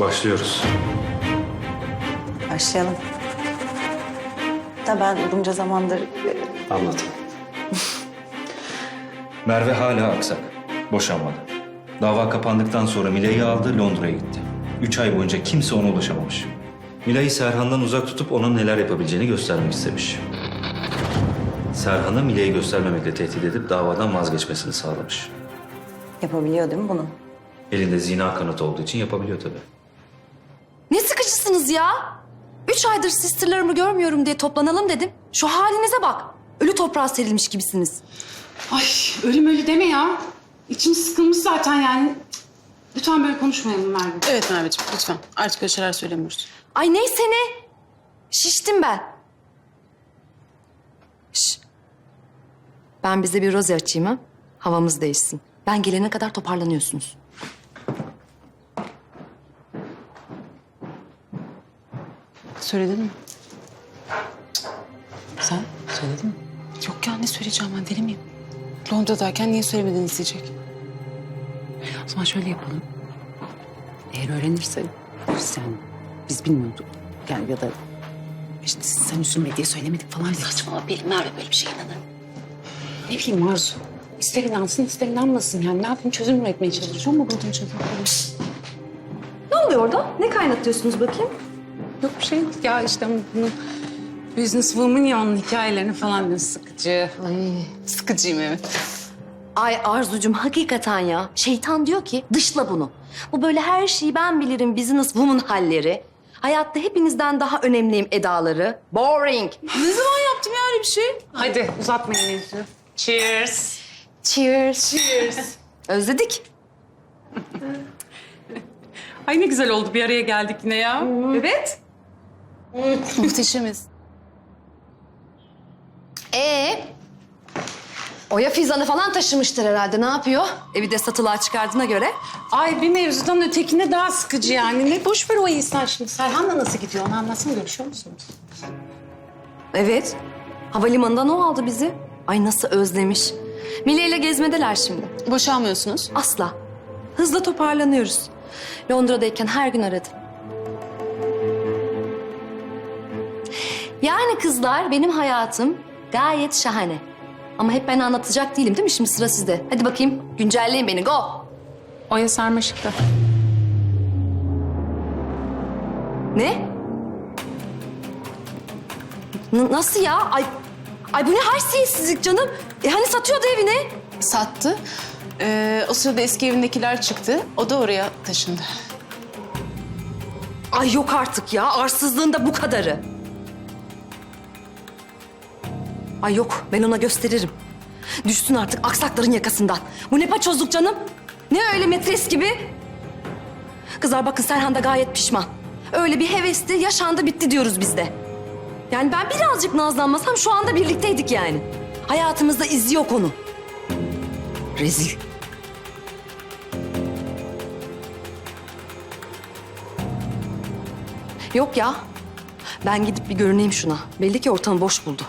Başlıyoruz. Başlayalım. Da ben bunca zamandır e, Anlatın. Merve hala aksak. Boşanmadı. Dava kapandıktan sonra Mila'yı aldı Londra'ya gitti. Üç ay boyunca kimse ona ulaşamamış. Mila'yı Serhan'dan uzak tutup ona neler yapabileceğini göstermek istemiş. Serhan'a Mila'yı göstermemekle tehdit edip davadan vazgeçmesini sağlamış. yapabiliyor değil mi bunu? Elinde zina kanıtı olduğu için yapabiliyor tabii. Ne sıkıcısınız ya? Üç aydır sisterlarımı görmüyorum diye toplanalım dedim. Şu halinize bak. Ölü toprağa serilmiş gibisiniz. Ay ölüm ölü deme ya. İçim sıkılmış zaten yani. Lütfen böyle konuşmayalım Merve. Evet Merveciğim lütfen. Artık öyle şeyler söylemiyoruz. Ay neyse ne. Şiştim ben. Şş. Ben bize bir roze açayım ha. Havamız değişsin. Ben gelene kadar toparlanıyorsunuz. Söyledin mi? Sen söyledin mi? Yok ya ne söyleyeceğim ben deli miyim? Londra'dayken niye söylemedin isteyecek? O zaman şöyle yapalım. Eğer öğrenirse biz yani biz bilmiyorduk. Yani ya da işte sen üzülme diye söylemedik falan. Saçmalama benim Merve böyle bir şey inanır. Ne bileyim Arzu. İster inansın ister inanmasın yani. Ne yapayım çözüm üretmeye çalışıyorum ama buldum çözüm. Ne oluyor orada? Ne kaynatıyorsunuz bakayım? Yok bir şey. Ya işte bunu business woman ya onun hikayelerini falan diyor. Sıkıcı. Ay. Sıkıcıyım evet. Ay Arzucum hakikaten ya. Şeytan diyor ki dışla bunu. Bu böyle her şeyi ben bilirim business woman halleri. Hayatta hepinizden daha önemliyim edaları. Boring. Ne zaman yaptım ya öyle bir şey? Hadi uzatmayın mevzuyu. Cheers. Cheers. Cheers. Özledik. Ay ne güzel oldu bir araya geldik yine ya. Evet. Muhteşemiz. Ee, Oya Fizan'ı falan taşımıştır herhalde. Ne yapıyor? Evi de satılığa çıkardığına göre. Ay bir mevzudan ötekine daha sıkıcı yani. Ne boş ver o insan şimdi. Serhan'la nasıl gidiyor onu anlatsana görüşüyor musunuz? Evet. Havalimanından o aldı bizi. Ay nasıl özlemiş. Mile ile gezmedeler şimdi. Boşanmıyorsunuz. Asla. Hızla toparlanıyoruz. Londra'dayken her gün aradı. Yani kızlar benim hayatım gayet şahane. Ama hep ben anlatacak değilim değil mi? Şimdi sıra sizde. Hadi bakayım güncelleyin beni go. Oya sarmaşıkta. Ne? N- nasıl ya? Ay, ay bu ne haysiyetsizlik canım. E hani satıyordu evini? Sattı. Ee, o sırada eski evindekiler çıktı. O da oraya taşındı. Ay yok artık ya. Arsızlığın da bu kadarı. Ay yok. Ben ona gösteririm. Düşsün artık aksakların yakasından. Bu ne paçozluk canım? Ne öyle metres gibi? Kızlar bakın Serhan da gayet pişman. Öyle bir hevesti, yaşandı bitti diyoruz biz de. Yani ben birazcık nazlanmasam şu anda birlikteydik yani. Hayatımızda izi yok onun. Rezil. Yok ya. Ben gidip bir görüneyim şuna. Belli ki ortamı boş buldu.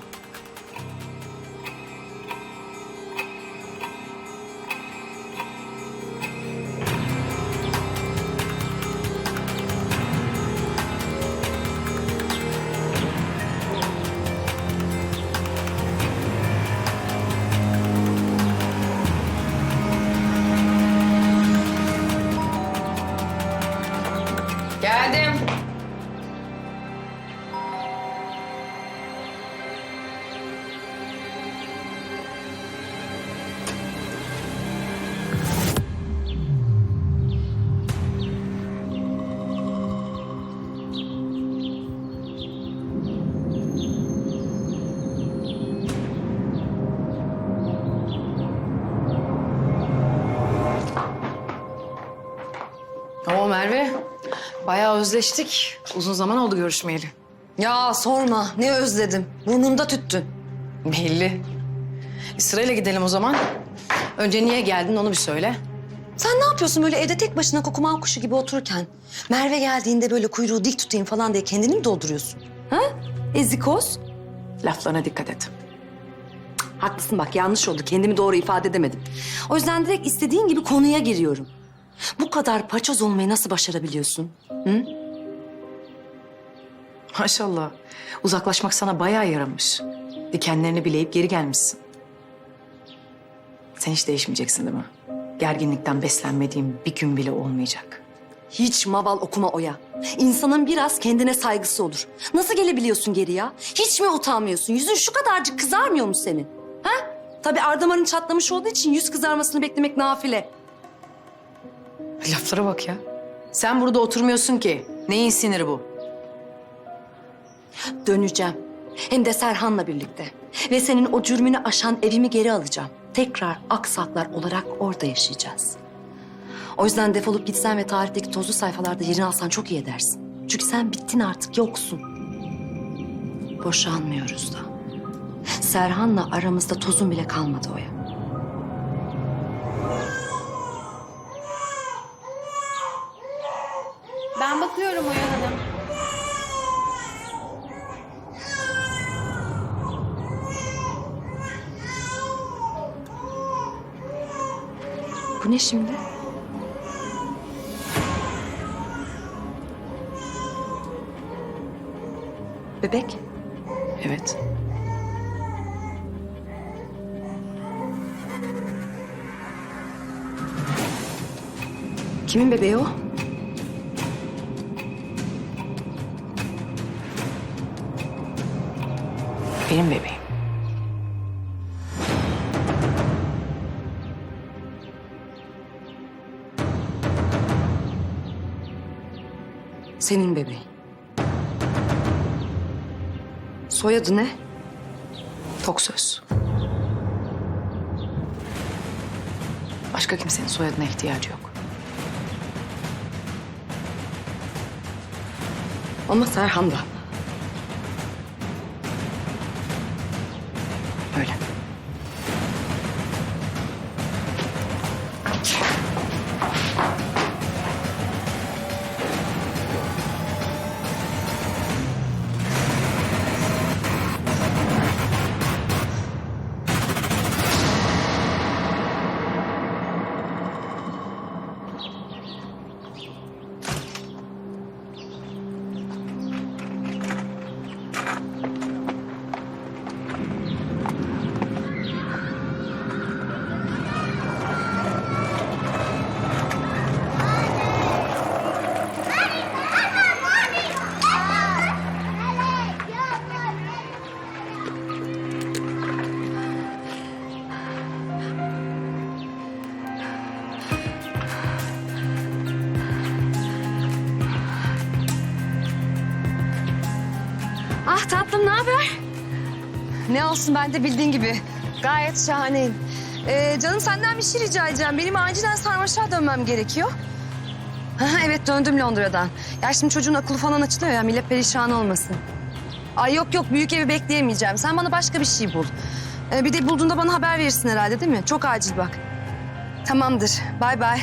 Oo Merve, bayağı özleştik. Uzun zaman oldu görüşmeyeli. Ya sorma. Ne özledim. Burnumda tüttün. Belli. E, sırayla gidelim o zaman. Önce niye geldin onu bir söyle. Sen ne yapıyorsun böyle evde tek başına kukuman kuşu gibi otururken? Merve geldiğinde böyle kuyruğu dik tutayım falan diye kendini mi dolduruyorsun? Ha? Ezikoz. Laflarına dikkat et. Haklısın bak yanlış oldu. Kendimi doğru ifade edemedim. O yüzden direkt istediğin gibi konuya giriyorum. Bu kadar paçoz olmayı nasıl başarabiliyorsun? Maşallah. Uzaklaşmak sana bayağı yaramış. Dikenlerini bileyip geri gelmişsin. Sen hiç değişmeyeceksin değil mi? Gerginlikten beslenmediğim bir gün bile olmayacak. Hiç maval okuma Oya. İnsanın biraz kendine saygısı olur. Nasıl gelebiliyorsun geri ya? Hiç mi utanmıyorsun? Yüzün şu kadarcık kızarmıyor mu senin? Ha? Tabii ardamarın çatlamış olduğu için yüz kızarmasını beklemek nafile. Laflara bak ya. Sen burada oturmuyorsun ki. Neyin siniri bu? Döneceğim. Hem de Serhan'la birlikte. Ve senin o cürmünü aşan evimi geri alacağım. Tekrar aksaklar olarak orada yaşayacağız. O yüzden defolup gitsen ve tarihteki tozlu sayfalarda yerini alsan çok iyi edersin. Çünkü sen bittin artık, yoksun. Boşanmıyoruz da. Serhan'la aramızda tozun bile kalmadı Oya. Ben bakıyorum Oya Hanım. Bu ne şimdi? Bebek. Evet. Kimin bebeği o? Benim bebeğim. Senin bebeğin. Soyadı ne? Tok söz. Başka kimsenin soyadına ihtiyacı yok. Ama Serhan'da. Öyle. Haber? Ne olsun ben de bildiğin gibi. Gayet şahaneyim. Ee, canım senden bir şey rica edeceğim. Benim acilen sarmaşağa dönmem gerekiyor. Ha, evet döndüm Londra'dan. Ya şimdi çocuğun akıllı falan açılıyor ya millet perişan olmasın. Ay yok yok büyük evi bekleyemeyeceğim. Sen bana başka bir şey bul. Ee, bir de bulduğunda bana haber verirsin herhalde değil mi? Çok acil bak. Tamamdır. Bay bay.